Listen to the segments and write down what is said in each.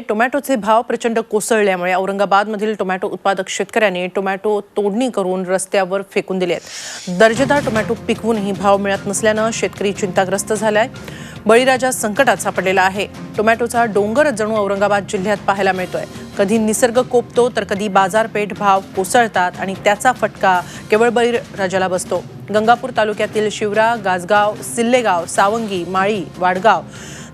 टोमॅटोचे भाव प्रचंड कोसळल्यामुळे औरंगाबादमधील टोमॅटो उत्पादक शेतकऱ्यांनी टोमॅटो तोडणी करून रस्त्यावर फेकून दिले आहेत. दर्जेदार टोमॅटो पिकवूनही भाव मिळत नसल्यानं शेतकरी चिंताग्रस्त झालाय. बळीराजा संकटात सापडलेला आहे. टोमॅटोचा डोंगर जणू औरंगाबाद जिल्ह्यात पाहायला मिळतोय. कधी निसर्ग कोपतो तर कधी बाजारपेठ भाव कोसळतात आणि त्याचा फटका केवळ बळीराजाला बसतो. गंगापूर तालुक्यातील शिवरा गाजगाव सिल्लेगाव सावंगी माळी वाडगाव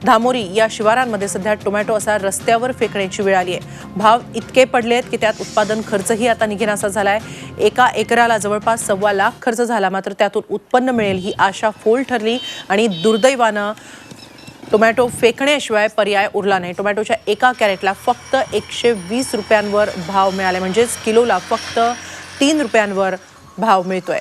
धामोरी या शिवारांमध्ये सध्या टोमॅटो असा रस्त्यावर फेकण्याची वेळ आली आहे. भाव इतके पडले आहेत की त्यात उत्पादन खर्चही आता निघेनासा आहे एका एकराला जवळपास सव्वा लाख खर्च झाला मात्र त्यातून उत्पन्न मिळेल ही आशा फोल ठरली आणि दुर्दैवानं टोमॅटो फेकण्याशिवाय पर्याय उरला नाही. टोमॅटोच्या एका कॅरेटला फक्त एकशे वीस रुपयांवर भाव मिळाले म्हणजेच किलोला फक्त तीन रुपयांवर भाव मिळतोय.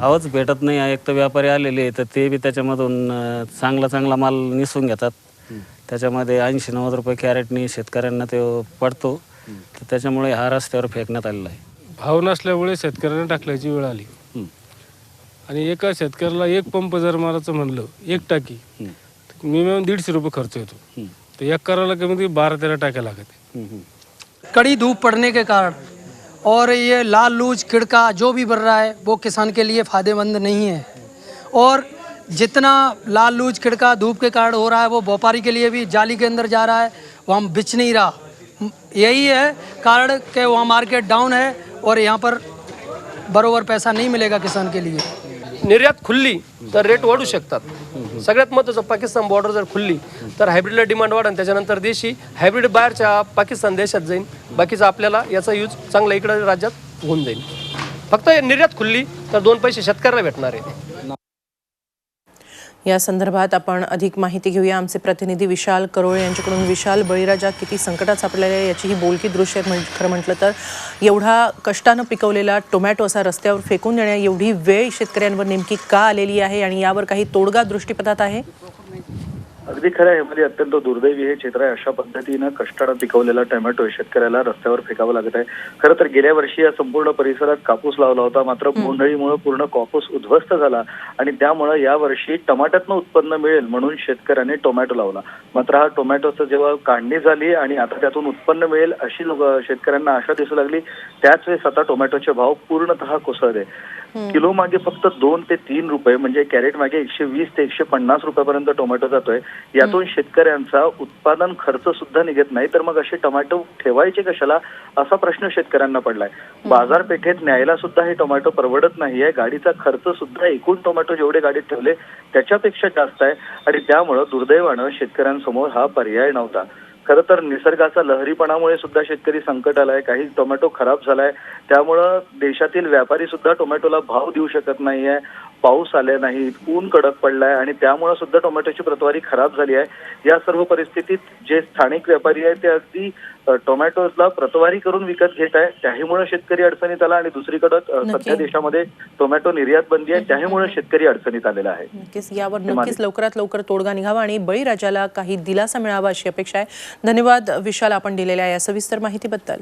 आवाज भेटत नाही. एक तर व्यापारी आलेले तर ते बी त्याच्यामधून चांगला चांगला माल निसून घेतात. त्याच्यामध्ये ऐंशी नव्वद रुपये कॅरेटनी शेतकऱ्यांना ते पडतो. तर त्याच्यामुळे हा रस्त्यावर फेकण्यात आलेला आहे. भाव नसल्यामुळे शेतकऱ्यांना टाकल्याची वेळ आली. आणि एका शेतकऱ्याला एक पंप जर मारायचं म्हणलं एक टाकी मिनिमम दीडशे रुपये खर्च येतो. तर एक करायला कमीत कमी बारा तेरा टाक्या लागत कड़ी धूप पड़ने के कारण? और ये लाल लूज खिड़का जो भी बढ़ रहा है, वो किसान के लिए फ़ायदेमंद नहीं है। और जितना लाल लूज खिड़का धूप के कारण हो रहा है, वो व्यापारी के लिए भी, जाली के अंदर जा रहा है वहाँ बिच नहीं रहा। यही है कारण के वहाँ मार्केट डाउन है और यहाँ पर बरोबर पैसा नहीं मिलेगा किसान के लिए। निर्यात खुलली तर रेट वाढू शकतात. सगळ्यात महत्त्वाचं पाकिस्तान बॉर्डर जर खुलली तर हायब्रिडला डिमांड वाढेल त्याच्यानंतर देशी हायब्रिड बाहेरच्या पाकिस्तान देशात जाईल बाकीचा आपल्याला याचा यूज चांगला इकडे राज्यात होऊन जाईल फक्त निर्यात खुलली तर दोन पैसे शेतकऱ्याला भेटणार आहे. या संदर्भात आपण अधिक माहिती घेऊया. आमचे प्रतिनिधी विशाल करोळे यांच्याकडून. विशाल बळीराजा किती संकटात सापडलेला आहे याची ही बोलकी दृश्य खरं म्हटलं तर. एवढा कष्टानं पिकवलेला टोमॅटो असा रस्त्यावर फेकून देण्या एवढी वेळ शेतकऱ्यांवर नेमकी का आलेली आहे आणि यावर काही तोडगा दृष्टीपथात आहे? अगदी खरं आहे. म्हणजे अत्यंत दुर्दैवी हे क्षेत्र आहे. अशा पद्धतीनं कष्टानं पिकवलेला टोमॅटो शेतकऱ्याला रस्त्यावर फेकावं लागत आहे. खरं तर गेल्या वर्षी या संपूर्ण परिसरात कापूस लावला होता. मात्र बोंडळीमुळे पूर्ण कापूस उद्ध्वस्त झाला आणि त्यामुळे या वर्षी टमाट्यातनं उत्पन्न मिळेल म्हणून शेतकऱ्याने टोमॅटो लावला. मात्र हा टोमॅटोचं जेव्हा काढणी झाली आणि आता त्यातून उत्पन्न मिळेल अशी शेतकऱ्यांना आशा दिसू लागली त्याच वेळेस आता टोमॅटोचे भाव पूर्णतः कोसळले किलो मागे फक्त दोन ते तीन रुपये म्हणजे कॅरेट मागे एकशे वीस ते एकशे पन्नास रुपयापर्यंत टोमॅटो जातोय. यातून शेतकऱ्यांचा उत्पादन खर्च सुद्धा निघत नाही. तर मग असे टोमॅटो ठेवायचे कशाला? असा प्रश्न शेतकऱ्यांना पडलाय. बाजारपेठेत न्यायला सुद्धा हे टोमॅटो परवडत नाहीये. गाडीचा खर्च सुद्धा एकूण टोमॅटो जेवढे गाडीत ठेवले त्याच्यापेक्षा जास्त आहे. आणि त्यामुळं दुर्दैवानं शेतकऱ्यांसमोर हा पर्याय नव्हता. खरं तर निसर्गाचा लहरीपणामुळे सुद्धा शेतकरी संकट आलाय. काही टोमॅटो खराब झालाय. त्यामुळं देशातील व्यापारी सुद्धा टोमॅटोला भाव देऊ शकत नाहीये. पाऊस आले नाही ऊन कडक पडलाय आणि त्यामुळे सुद्धा टोमॅटोची प्रतवारी खराब झाली आहे. या सर्व परिस्थितीत जे स्थानिक व्यापारी आहेत ते अगदी टोमॅटोला प्रतवारी करून विकत घेत आहे त्याहीमुळे शेतकरी अडचणीत आला आणि दुसरीकडे. सध्या देशामध्ये टोमॅटो निर्यात बंदी आहे. त्याहीमुळे शेतकरी अडचणीत आलेला आहे. नक्कीच यावर नक्कीच लवकरात लवकर तोडगा निघावा आणि बळीराजाला काही दिलासा मिळावा अशी अपेक्षा आहे. धन्यवाद विशाल आपण दिलेल्या या सविस्तर माहितीबद्दल.